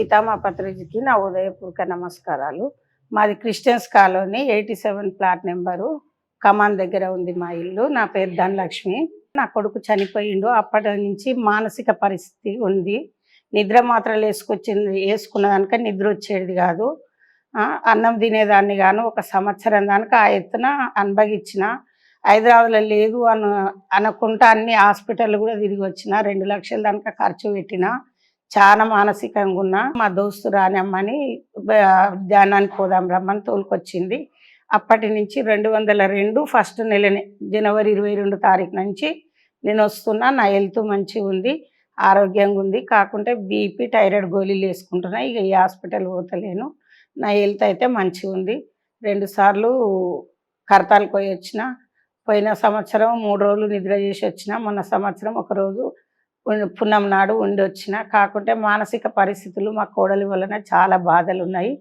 సీతామా పత్రిజీకి నా ఉదయపూర్వక నమస్కారాలు. మాది Christians colony eighty seven plot number కమాన్ దగ్గర ఉంది మా ఇల్లు. నా పేరు ధనలక్ష్మి. నా కొడుకు చనిపోయిండు. అప్పటి నుంచి మానసిక పరిస్థితి ఉంది. నిద్ర మాత్రలు వేసుకొచ్చింది వేసుకున్న దానిక నిద్ర వచ్చేది కాదు. అన్నం తినేదాన్ని గాను ఒక సంవత్సరం దానికి ఆ ఎత్తున అనుభవించిన హైదరాబాద్లో లేదు అను అనుకుంటా అన్ని హాస్పిటల్ కూడా తిరిగి వచ్చిన. రెండు లక్షల దానిక ఖర్చు పెట్టిన. చాలా మానసికంగా ఉన్నా మా దోస్తు రానమ్మని ధ్యానానికి పోదాం రమ్మని తోలుకొచ్చింది. అప్పటి నుంచి రెండు వందల రెండు ఫస్ట్ నెలనే జనవరి ఇరవై రెండు తారీఖు నుంచి నేను వస్తున్నా నా హెల్త్ మంచిగా ఉంది ఆరోగ్యంగా ఉంది. కాకుంటే బీపీ థైరాయిడ్ గోళీలు వేసుకుంటున్నా ఇక ఈ హాస్పిటల్ పోతలేను. నా హెల్త్ అయితే మంచిగా ఉంది. రెండుసార్లు సార్లు పోయి వచ్చిన పోయిన సంవత్సరం మూడు రోజులు నిద్ర చేసి వచ్చిన మొన్న సంవత్సరం ఒక రోజు పున్నం నాడు ఉండి వచ్చిన కాకుంటే మానసిక పరిస్థితులు మా కోడలి వలన చాలా బాధలు ఉన్నాయి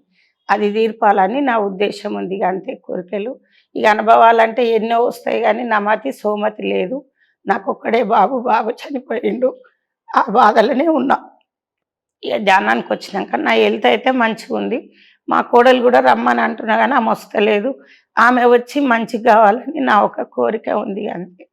అది తీర్పాలని నా ఉద్దేశం ఉంది అంతే కోరికలు. ఇక అనుభవాలంటే ఎన్నో వస్తాయి కానీ నా మతి సోమతి లేదు. నాకు ఒక్కడే బాబు బాబు చనిపోయిండు. ఆ బాధలనే ఉన్నా. ఇక ధ్యానానికి వచ్చినాక నా హెల్త్ అయితే మంచిగా ఉంది. మా కోడలు కూడా రమ్మని అంటున్నా కానీ ఆమె వస్తలేదు. ఆమె వచ్చి మంచిగా కావాలని నా ఒక కోరిక ఉంది అంతే.